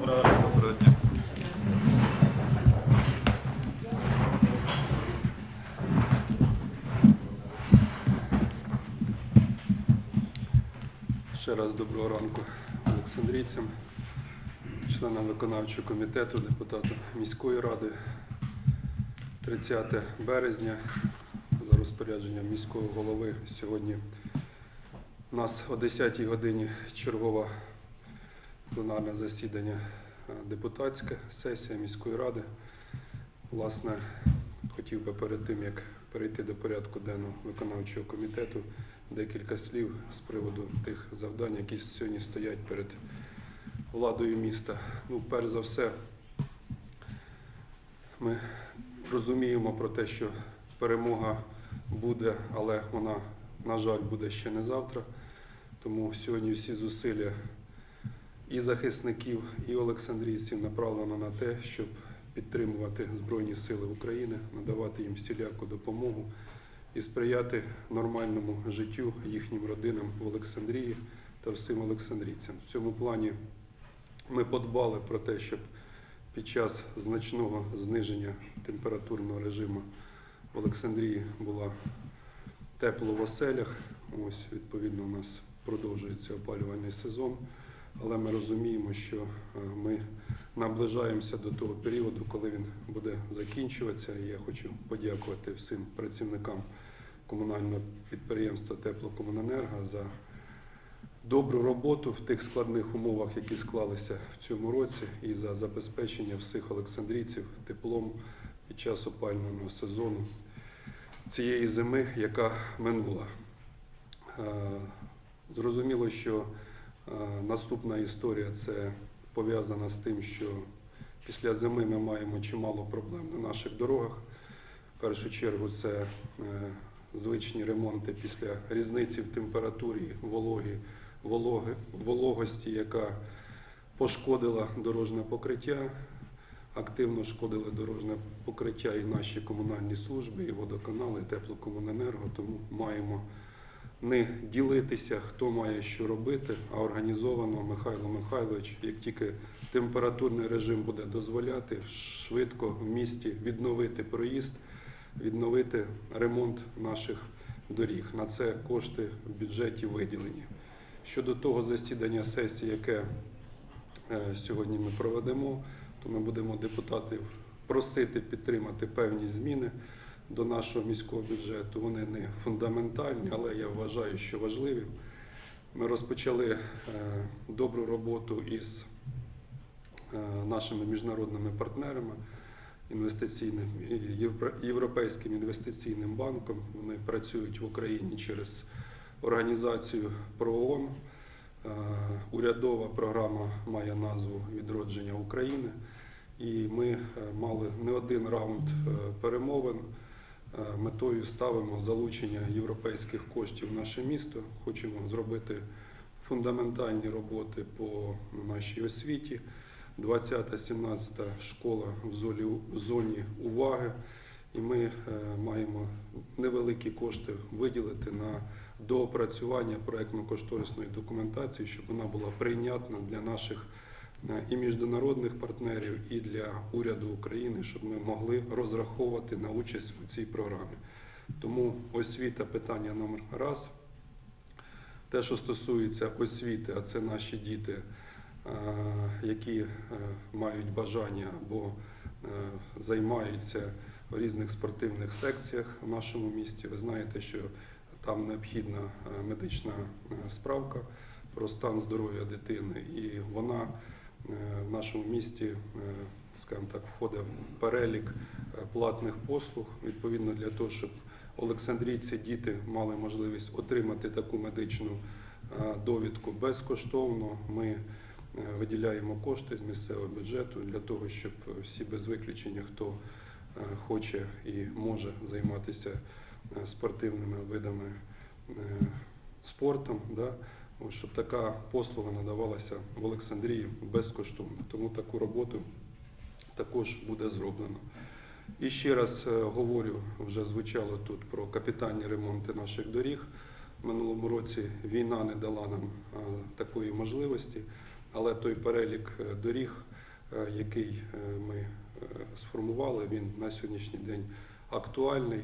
Доброго ранку, доброго дня. Ще раз доброго ранку олександрійцям, членам виконавчого комітету, депутатам міської ради. 30 березня за розпорядженням міського голови сьогодні у нас о 10 годині чергове пленарне засідання е, депутатське сесія міської ради. Власне, хотів би перед тим, як перейти до порядку денного виконавчого комітету, декілька слів з приводу тих завдань, які сьогодні стоять перед владою міста. Ну, перш за все, ми розуміємо про те, що перемога буде, але вона, на жаль, буде ще не завтра. Тому сьогодні всі зусилля і захисників, і олександрійців направлено на те, щоб підтримувати Збройні Сили України, надавати їм всіляку допомогу і сприяти нормальному життю їхнім родинам в Олександрії та всім олександрійцям. В цьому плані ми подбали про те, щоб під час значного зниження температурного режиму в Олександрії була тепло в оселях. Ось, відповідно, у нас продовжується опалювальний сезон, але ми розуміємо, що е, ми наближаємося до того періоду, коли він буде закінчуватися. І я хочу подякувати всім працівникам комунального підприємства Теплокомуненерго за добру роботу в тих складних умовах, які склалися в цьому році, і за забезпечення всіх олександрійців теплом під час опалювального сезону цієї зими, яка минула. Е, Зрозуміло, що наступна історія це пов'язана з тим, що після зими ми маємо чимало проблем на наших дорогах. В першу чергу це е, звичні ремонти після різниці в температурі, вологі, вологи, вологості, яка пошкодила дорожнє покриття, активно шкодили дорожнє покриття і наші комунальні служби, і водоканали, і теплокомуненерго, тому маємо не ділитися, хто має що робити, а організовано Михайло Михайлович, як тільки температурний режим буде дозволяти, швидко в місті відновити проїзд, відновити ремонт наших доріг. На це кошти в бюджеті виділені. Щодо того засідання сесії, яке е, сьогодні ми проведемо, то ми будемо депутатів просити підтримати певні зміни до нашого міського бюджету. Вони не фундаментальні, але я вважаю, що важливі. Ми розпочали е, добру роботу із е, нашими міжнародними партнерами інвестиційним Європейським інвестиційним банком. Вони працюють в Україні через організацію ПРООН. Е, Урядова програма має назву Відродження України. І ми мали не один раунд перемовин. Е, Метою ставимо залучення європейських коштів в наше місто. Хочемо зробити фундаментальні роботи по нашій освіті. 20-17 школа в зоні, уваги. І ми е, маємо невеликі кошти виділити на доопрацювання проектно-кошторисної документації, щоб вона була прийнятна для наших і міжнародних партнерів, і для уряду України, щоб ми могли розраховувати на участь у цій програмі. Тому освіта питання номер раз. Те, що стосується освіти, а це наші діти, е, які е, мають бажання або е, займаються в різних спортивних секціях в нашому місті. Ви знаєте, що там необхідна е, медична е, справка про стан здоров'я дитини, і вона е, в нашому місті, е, скажімо так, входить перелік е, платних послуг, відповідно для того, щоб олександрійці діти мали можливість отримати таку медичну е, довідку безкоштовно. Ми е, виділяємо кошти з місцевого бюджету для того, щоб всі без виключення, хто е, хоче і може займатися е, спортивними видами е, спортом, да, щоб така послуга надавалася в Олександрії безкоштовно. Тому таку роботу також буде зроблено. І ще раз е, говорю, вже звучало тут про капітальні ремонти наших доріг. Минулому році війна не дала нам е, такої можливості. але той перелік е, доріг, який ми сформували, він на сьогоднішній день актуальний.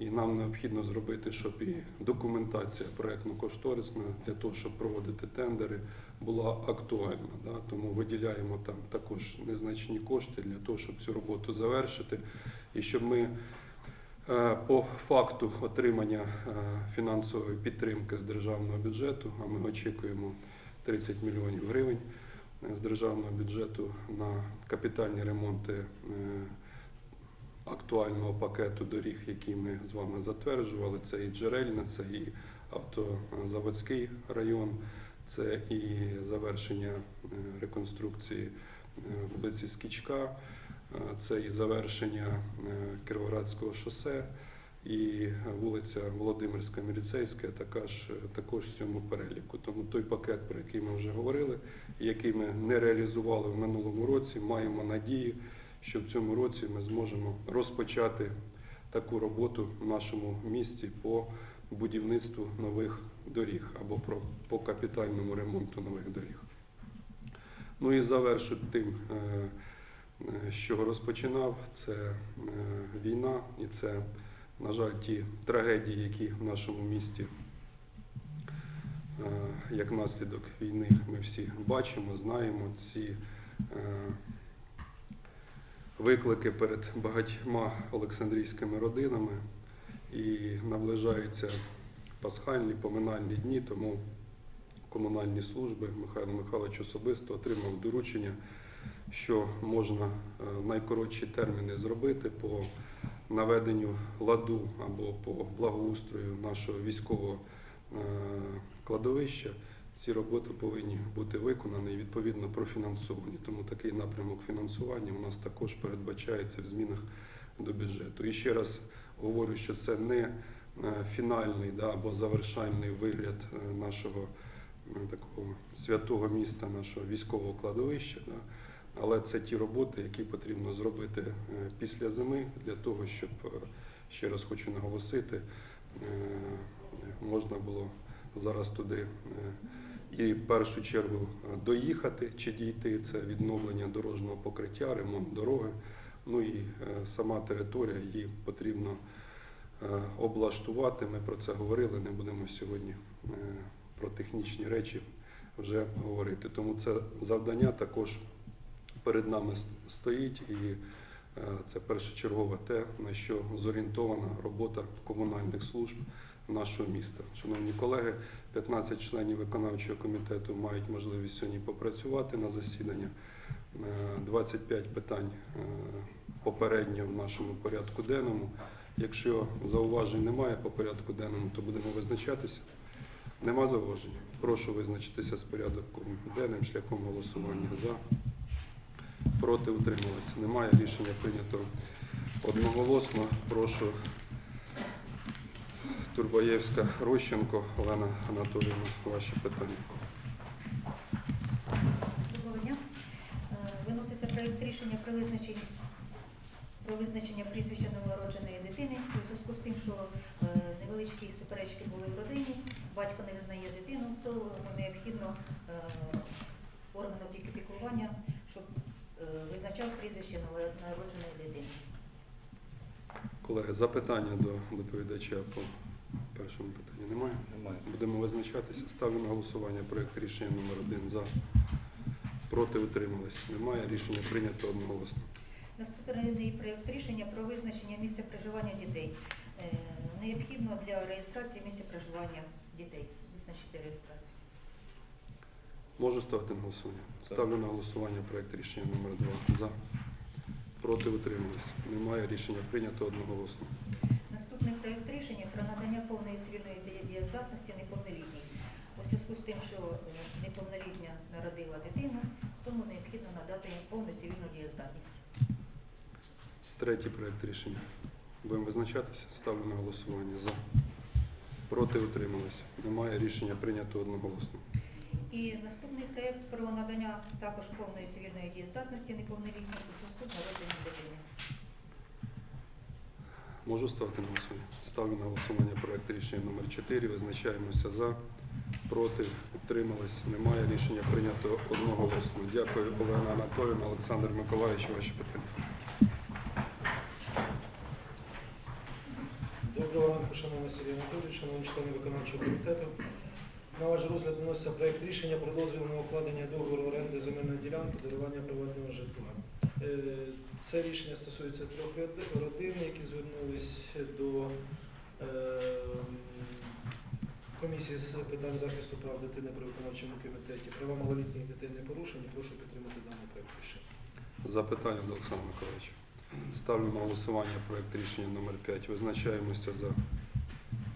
І нам необхідно зробити, щоб і документація проєктно-кошторисна для того, щоб проводити тендери, була актуальна. Да? Тому виділяємо там також незначні кошти для того, щоб цю роботу завершити, і щоб ми е, по факту отримання е, фінансової підтримки з державного бюджету, а ми очікуємо 30 мільйонів гривень е, з державного бюджету на капітальні ремонти актуального пакету доріг, які ми з вами затверджували. Це і Джерельна, це і автозаводський район, це і завершення е, реконструкції е, вулиці Скічка, е, це і завершення Кіровоградського шосе, і вулиця Володимирська Міліцейська також, також в цьому переліку. Тому той пакет, про який ми вже говорили, який ми не реалізували в минулому році, маємо надію, що в цьому році ми зможемо розпочати таку роботу в нашому місті по будівництву нових доріг або по капітальному ремонту нових доріг. Ну і завершу тим, е, е, чого розпочинав, це е, війна і це, на жаль, ті трагедії, які в нашому місті е, як наслідок війни ми всі бачимо, знаємо ці е, виклики перед багатьма олександрійськими родинами і наближаються пасхальні, поминальні дні, тому комунальні служби Михайло Михайлович особисто отримав доручення, що можна е, найкоротші терміни зробити по наведенню ладу або по благоустрою нашого військового е, кладовища. Ці роботи повинні бути виконані і відповідно профінансовані. Тому такий напрямок фінансування у нас також передбачається в змінах до бюджету. І ще раз говорю, що це не е, фінальний да, або завершальний вигляд е, нашого е, такого святого міста, нашого військового кладовища. Да. Але це ті роботи, які потрібно зробити після зими для того, щоб ще раз хочу наголосити, можна було зараз туди е, і в першу чергу е, доїхати чи дійти. Це відновлення дорожнього покриття, ремонт дороги. Ну і е, сама територія її потрібно облаштувати. Ми про це говорили. Не будемо сьогодні про технічні речі вже говорити. Тому це завдання також перед нами стоїть, і це першочергове те, на що зорієнтована робота комунальних служб нашого міста. Шановні колеги, 15 членів виконавчого комітету мають можливість сьогодні попрацювати на засідання. Е, 25 питань е, попередньо в нашому порядку денному. Якщо зауважень немає по порядку денному, то будемо визначатися. Нема зауважень? Прошу визначитися з порядком денним шляхом голосування за. Проти утрималися. Немає. Рішення прийнято одноголосно. Прошу Турбаєвська Рощенко Олена Анатоліївна, ваші питання. Доброго дня. Е, Виноситься проєкт рішення про визначення про визначення прізвища новонародженої дитини у зв'язку з тим, що е, невеличкі суперечки були в родині, батько не визнає дитину, то необхідно е, органам опіки піклування, щоб визначав прізвище новонародженої дитини. Колеги, запитання до доповідача по першому питанню немає? Немає. Будемо визначатися. Ставлю на голосування проєкт рішення номер один за. Проти утримались. Немає. Рішення прийнято одноголосно. Наступний проєкт рішення про визначення місця проживання дітей. Е, Необхідно для реєстрації місця проживання дітей. Визначити реєстрацію. Можу ставити на голосування? Так. Ставлю на голосування проєкт рішення номер два за. Проти утримались. Немає. Рішення прийнято одноголосно. Наступний проєкт рішення про надання повної цивільної дієздатності неповнолітній. У зв'язку з тим, що е, неповнолітня народила дитину, тому необхідно надати їм повну цивільну дієздатність. Третій проєкт рішення. Будемо визначатися. Ставлю на голосування за. Проти утримались. Немає. Рішення прийнято одноголосно. І наступний проєкт про надання також повної цивільної дієздатності неповнолітній у зв'язку з народженням дитини. Можу ставити на голосування? Ставлю на голосування проект рішення номер 4. Визначаємося за. проти, утримались, немає. Рішення прийнято одноголосно. Дякую, Олена Анатоліївна, Олександр Миколаївич, ваші питання. Доброго ранку, шановний Сергій Анатолійович, шановні члени виконавчого комітету. На ваш розгляд вноситься проект рішення про дозвіл на укладення договору оренди земельної ділянки дарування приватного житла. Це рішення стосується трьох родин, які звернулись до е, комісії з питань захисту прав дитини при виконавчому комітеті. Права малолітніх дітей не порушені. Прошу підтримати даний проект рішення. Запитання до Олександра Миколаївича. Ставлю на голосування проект рішення номер 5. Визначаємося за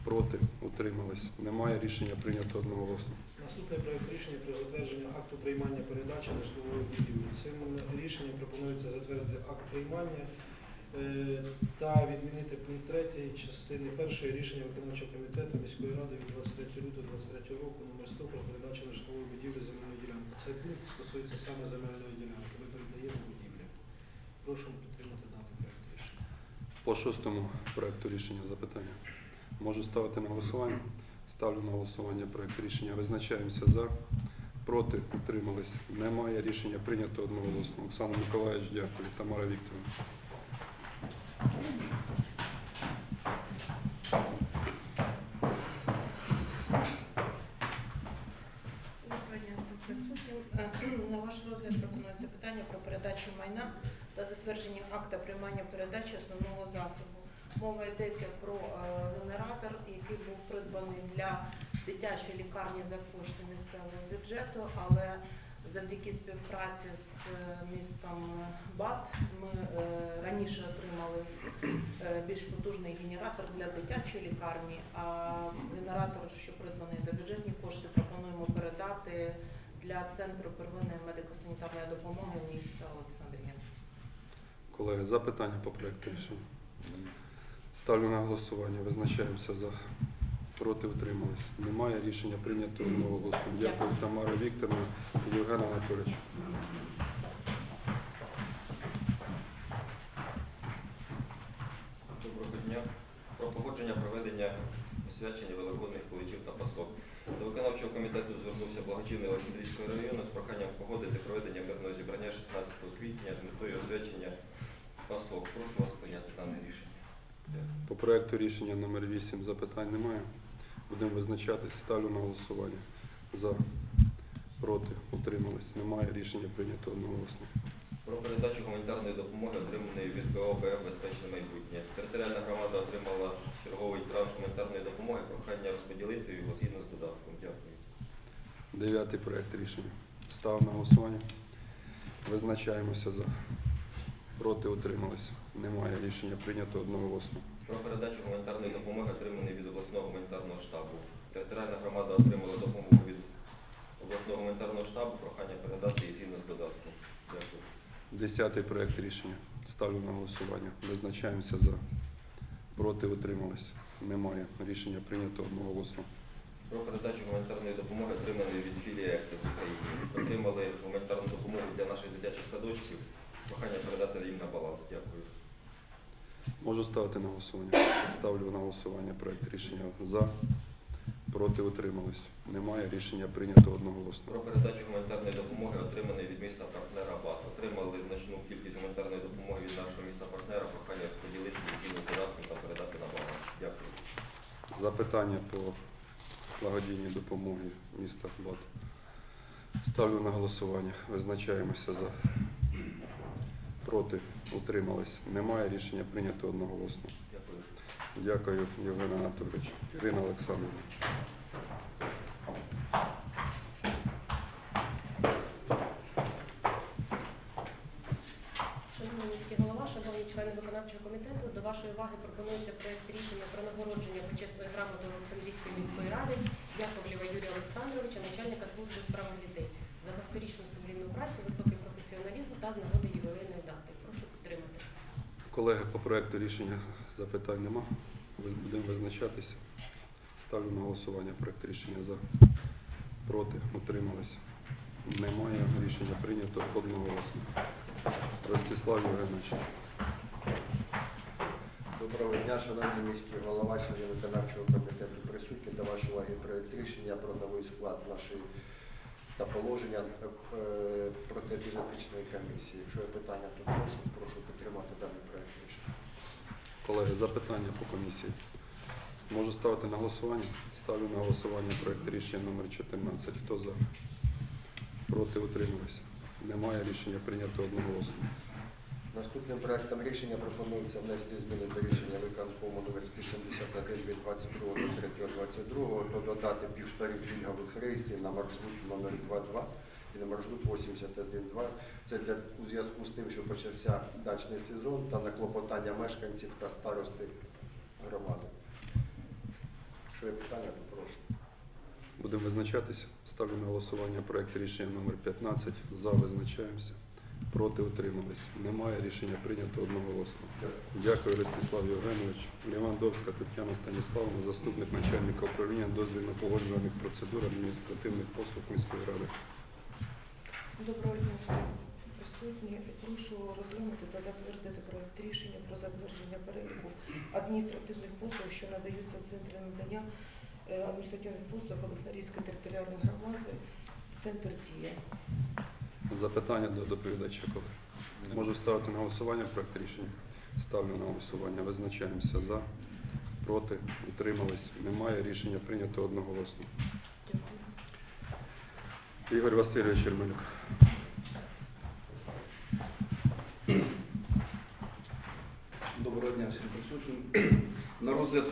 проти, утримались. Немає рішення прийнято одноголосно. Наступний проект рішення про затвердження акту приймання передачі на житлової будівлі. Цим рішенням пропонується затвердити акт приймання е, та відмінити пункт 3 частини першої рішення виконавчого комітету міської ради від 23 лютого 23 року номер 100 про передачу на житлової будівлі земельної ділянки. Цей пункт стосується саме земельної ділянки. Ми передаємо будівлі. Прошу підтримати даний проект рішення. По шостому проекту рішення запитання. Можу ставити на голосування? Ставлю на голосування проект рішення. Визначаємося за. Проти, утримались. Немає рішення прийнято одноголосно. Олександр Миколаївич, дякую. Тамара Вікторовна. На ваш розгляд пропонується питання про передачу майна та затвердження акта приймання передачі основного засобу. Мова йдеться про е, генератор, який був придбаний для дитячої лікарні за кошти місцевого бюджету, але завдяки співпраці з е, містом БАТ ми е, раніше отримали більш потужний генератор для дитячої лікарні, а генератор, що придбаний за бюджетні кошти, пропонуємо передати для центру первинної медико-санітарної допомоги міста Олександрія. Колеги, запитання по проекту рішення. Ставлю на голосування. Визначаємося за. Проти, утримались. Немає рішення прийнято одноголосно. Дякую, Тамара Вікторовна. Євген Анатолійович. Доброго дня. Про погодження проведення освячення великодних количів та пасок. До виконавчого комітету звернувся благочинний Олександрійського району з проханням погодити проведення мирного зібрання 16 квітня з метою освячення пасок. Прошу вас прийняти дане рішення. По проекту рішення номер 8 запитань немає. Будемо визначатись. Ставлю на голосування. За. Проти. Утримались. Немає рішення прийнято одноголосно. Про передачу гуманітарної допомоги, отриманої від БОБ «Безпечне майбутнє». Територіальна громада отримала черговий транш гуманітарної допомоги. Прохання розподілити його згідно з додатком. Дякую. Дев'ятий проект рішення. Став на голосування. Визначаємося за. Проти. Утримались. Немає рішення прийнято одноголосно. Про передачу гуманітарної допомоги, отриманої від обласного гуманітарного штабу. Територіальна громада отримала допомогу від обласного гуманітарного штабу. Прохання передати її згідно з додатком. Дякую. Десятий проект рішення. Ставлю на голосування. Визначаємося за. Проти. Утримались. Немає. Рішення прийнято одноголосно. Про передачу гуманітарної допомоги, отриманої від філії «Ектив» в Україні. Отримали гуманітарну допомогу для наших дитячих садочків. Прохання передати їм на баланс. Дякую. Можу ставити на голосування. Ставлю на голосування проект рішення за. Проти. Утримались. Немає. Рішення прийнято одноголосно. Про передачу гуманітарної допомоги, отриманої від міста партнера БАТ. Отримали значну кількість гуманітарної допомоги від нашого міста партнера. Прохання розподілити її згідно та передати на баланс. Дякую. Запитання по благодійній допомогі міста Бат. Ставлю на голосування. Визначаємося за. Проти. Утримались. Немає. Рішення прийнято одноголосно. Дякую. Дякую, Євген Анатолійович. Ірина Олександровна. Шановний міський голова, шановні члени виконавчого комітету, до вашої уваги пропонується проект рішення про нагородження почесною грамотою Олександрійської міської ради Яковлєва Юрія Олександровича, начальника служби у справах дітей, за багаторічну сумлінну працю, високий професіоналізм та з нагоди ювілейної дати. Прошу підтримати. Колеги, по проекту рішення запитань нема. Будемо визначатися. Ставлю на голосування проект рішення за. Проти. Утримались. Немає. Рішення прийнято одноголосно. Ростислав Євгенович. Доброго дня, шановні міські голова, члени виконавчого комітету присутні. До вашої уваги проект рішення про новий склад нашої та положення е, е, комісії. Якщо є питання, то прошу, підтримати даний проект рішення. Колеги, запитання по комісії. Можу ставити на голосування? Ставлю на голосування проект рішення номер 14. Хто за? Проти утрималися? Немає рішення прийнято одноголосно. Наступним проектом рішення пропонується внести зміни до рішення виконкому номер 171 від 22 до 3 22 то додати півторів пільгових рейсів на маршрут номер 22 і на маршрут 81.2. Це для у зв'язку з тим, що почався дачний сезон та на клопотання мешканців та старости громади. Якщо є питання, то прошу. Будемо визначатися. Ставлю на голосування проект рішення номер 15. За визначаємося. Проти утримались. Немає рішення прийнято одноголосно. Дякую, Ростислав Євгенович. Лівандовська Тетяна Станіславовна, заступник начальника управління дозвільно-погоджувальних процедур адміністративних послуг міської ради. Доброго дня присутні. Прошу розглянути та затвердити проект рішення про затвердження переліку адміністративних послуг, що надаються в центрі надання е, адміністративних послуг Олександрійської територіальної громади, центр Дія. Запитання до доповідача колеги. Можу ставити на голосування проект рішення. Ставлю на голосування. Визначаємося за. Проти. Утримались. Немає рішення прийнято одноголосно. Ігор Васильович Ермелюк. Доброго дня всім присутнім. На розгляд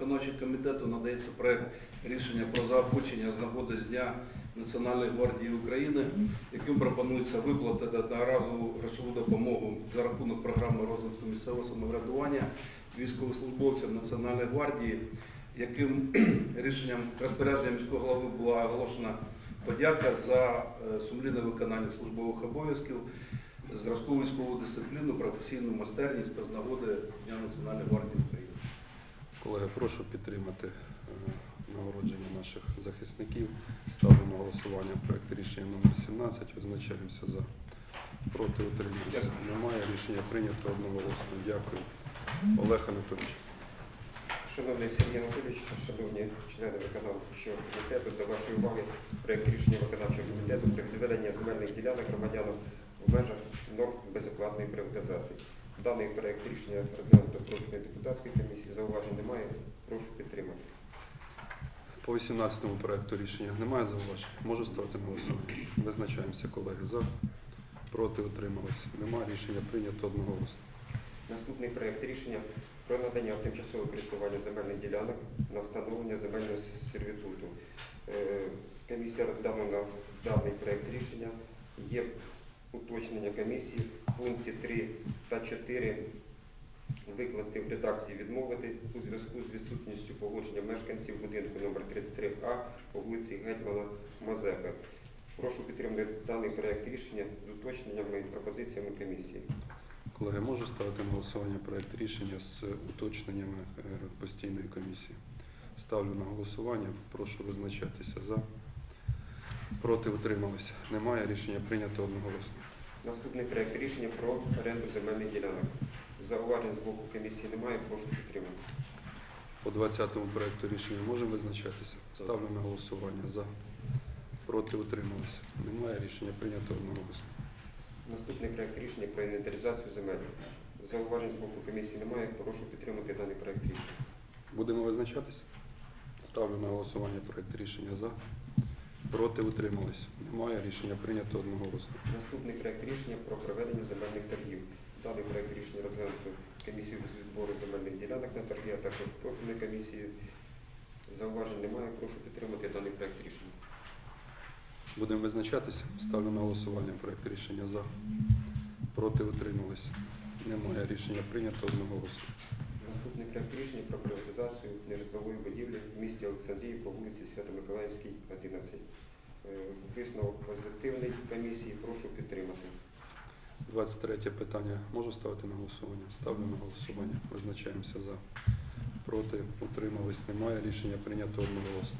виконавчого комітету надається проект рішення про заохочення з нагоди з Дня Національної гвардії України, яким пропонується виплатити одноразову грошову допомогу за рахунок програми розвитку місцевого самоврядування військовослужбовцям Національної гвардії, яким рішенням розпорядження міського голови була оголошена подяка за е, сумлінне виконання службових обов'язків зразкову військову дисципліну, професійну майстерність та з нагоди Дня Національної гвардії України. Колеги, прошу підтримати е, нагородження наших захисників. Ставлю на голосування проект рішення номер 17. Визначаємося за. Проти утримуємося. Немає рішення прийнято одноголосно. Дякую. Олег Анатолійович. Шановний Сергій Анатолійович, шановні члени виконавчого комітету, до вашої уваги проект рішення виконавчого комітету про відведення земельних ділянок громадянам в межах норм безоплатної приватизації. Даний проект рішення розглянуто профільної депутатської комісії, зауважень немає, прошу підтримати. По 18-му проекту рішення немає зауважень? Можу ставити на голосування? Визначаємося, колеги, за. Проти утрималися. Немає рішення прийнято одноголосно. Наступний проект рішення про надання в тимчасове користування земельних ділянок на встановлення земельного сервітуту. Е, Комісія розглянула даний проект рішення. Є уточнення комісії в пункті 3 та 4 викласти в редакції відмовити у зв'язку з відсутністю погодження мешканців будинку номер 33А по вулиці Гетьмана Мазепи. Прошу підтримати даний проект рішення з уточненнями і пропозиціями комісії. Колеги, можу ставити на голосування проект рішення з уточненнями е, постійної комісії. Ставлю на голосування. Прошу визначатися за. Проти утрималися. Немає рішення прийнято одноголосно. Наступний проект рішення про оренду земельних ділянок. Зауважень з боку комісії немає, прошу підтримати. По 20-му проекту рішення можемо визначатися? Ставлю на голосування за. Проти утрималися. Немає рішення прийнято одноголосно. Наступний проект рішення про інвентаризацію земель. Зауважень з боку комісії немає, прошу підтримати даний проект рішення. Будемо визначатися? Ставлю на голосування проект рішення за. Проти утрималися. Немає рішення прийнято одноголосно. Наступний проект рішення про проведення земельних торгів. Даний проект рішення розглянуто комісією з відбору земельних ділянок на торги, а також профільною комісією. Зауважень немає, прошу підтримати даний проект рішення. Будемо визначатися. Ставлю на голосування проект рішення за. Проти утрималися. Немає рішення прийнято одноголосно. Наступний проект рішення про приватизацію нежитлової будівлі місті Олександрії по вулиці Свято-Миколаївській, 11. Е, Висновок позитивний комісії, прошу підтримати. 23 питання можу ставити на голосування? Ставлю на голосування. Визначаємося за. Проти утримались. Немає рішення прийнято одноголосно.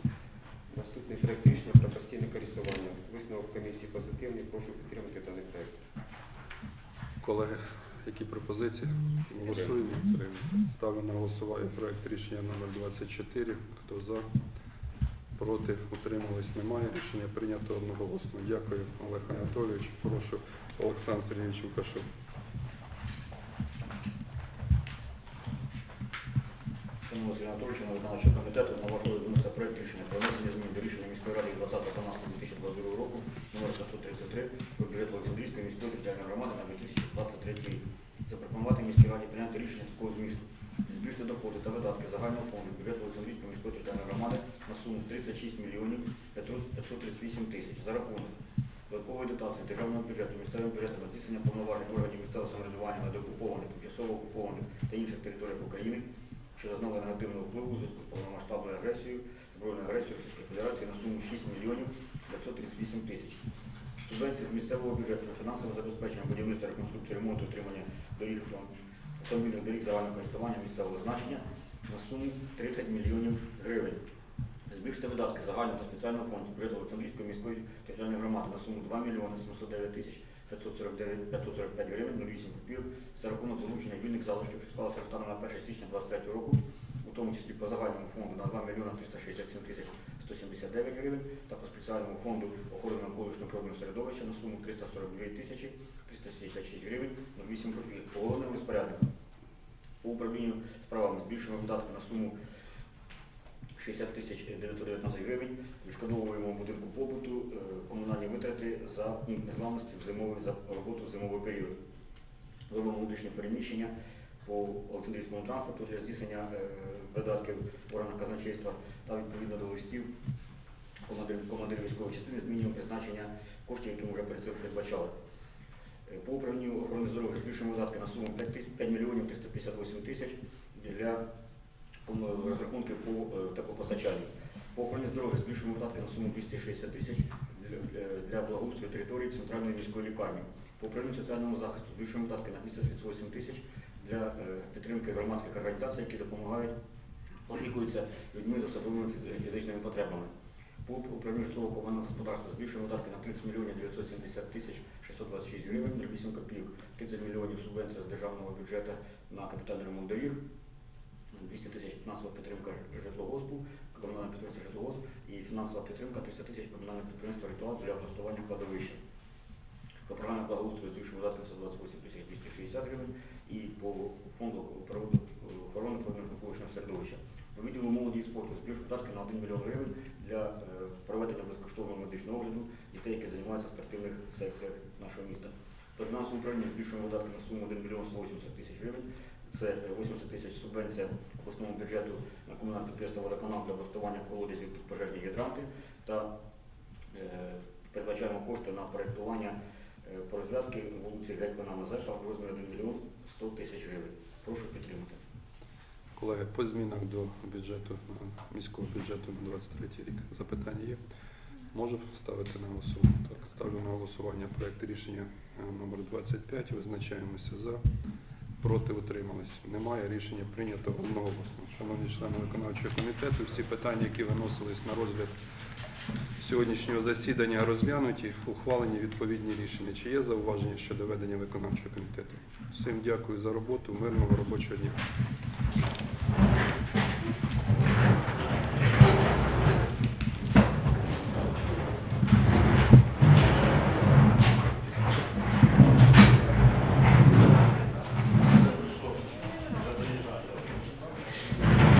Наступний проект рішення про постійне користування. Висновок комісії позитивний, прошу підтримати даний проект. Колеги, які пропозиції? Голосуємо. Ставлю на голосування проект рішення номер 24. Хто за? Проти? Утримались? Немає. Рішення прийнято одноголосно. Дякую, Олег Анатолійович. Прошу Олександр Сергійович Лукашев. Шановний Сергій Анатолійович, на виконавчого комітету на вашу виноситься проект рішення про внесення змін до рішення міської ради 20.12.2022 року номер 533 про бюджет Олександрійської міської територіальної громади на 2023 рік. Запропонувати міській раді прийняти рішення такого змісту. Збільшити доходи та видатки загального фонду бюджету Олександрійської міської територіальної громади на суму 36 мільйонів 538 тисяч за рахунок додаткової дотації державного бюджету місцевим бюджетом на здійснення повноважень органів місцевого самоврядування на деокупованих, тимчасово окупованих та інших територіях України що зазнали негативного впливу зв'язку з повномасштабною агресією, збройною агресією Російської Федерації на суму 6 мільйонів 538 тисяч. Субвенції з місцевого бюджету на фінансове забезпечення будівництва, реконструкції, ремонту, утримання доріг автомобільних доріг загального користування місцевого значення на суму 30 мільйонів гривень. Збільшити видатки загального та спеціального фонду бюджету Олександрійської міської територіальної громади на суму 2 мільйони 709 тисяч 549 545 гривень 08 копійок за рахунок залучення вільних залишків, склалося станом на 1 січня 2023 року, у тому числі по загальному фонду на 2 мільйони 367 тисяч 179 гривень та по спеціальному фонду охорони навколишнього природного середовища на суму 342 тисячі 366 гривень 08 копійок. Головним розпорядникам по управлінню справами збільшуємо видатки на суму 60 тисяч 919 гривень, відшкодовуємо будинку побуту е, комунальні витрати за пункт незламності за роботу в зимовий період. Робимо внутрішнє переміщення по Олександрійському транспорту для здійснення е, видатків органів казначейства та відповідно до листів командир- командирів військової частини змінюємо призначення коштів, які ми вже перед цим передбачали. Е, По управлінню охорони здоров'я збільшуємо видатки на суму 5 мільйонів 358 тисяч для кому- розрахунків по е, теплопостачанню. По охороні здоров'я збільшуємо видатки на суму 260 тисяч для, благоустрою території центральної міської лікарні. По управлінню соціального захисту збільшуємо видатки на 238 тисяч для е, підтримки громадських організацій, які допомагають, опікуються людьми з особливими фізичними потребами. По управлінню житлового комунального господарства збільшуємо видатки на 30 мільйонів 970 тисяч 626 гривень, 08 копійок, 30 мільйонів субвенція з державного бюджету на капітальний ремонт доріг, 200 тисяч фінансова підтримка житлогоспу, комунальне підприємство житлогосп і фінансова підтримка 300 тисяч комунальне підприємство ритуал для облаштування кладовища. По програмі благоустрою збільшуємо видатки 128 тисяч 260 гривень і по фонду охорони природного навколишнього середовища. По відділу молоді і спорту збільшуємо видатки на 1 мільйон гривень для е, проведення безкоштовного медичного огляду дітей, які займаються в спортивних секціях нашого міста. По фінансовому управлінню збільшуємо видатки на суму 1 мільйон 180 тисяч гривень. Це е, 80 тисяч субвенція обласному бюджету на комунальне підприємство водоканал для облаштування колодязів під пожежні гідранти та е, передбачаємо кошти на проєктування е, по розв'язки вулиці Гетьмана Мазепа в розмірі 1 мільйон 100 тисяч гривень. Прошу підтримати. Колеги, по змінах до бюджету, е, міського бюджету на 23 рік запитання є? Можу ставити на голосування? Так, ставлю на голосування проект рішення е, номер 25. Визначаємося за. Проти утримались. Немає. Рішення прийнято одноголосно. Шановні члени виконавчого комітету, всі питання, які виносились на розгляд сьогоднішнього засідання, розглянуті, ухвалені відповідні рішення. Чи є зауваження щодо ведення виконавчого комітету? Всім дякую за роботу. Мирного робочого дня.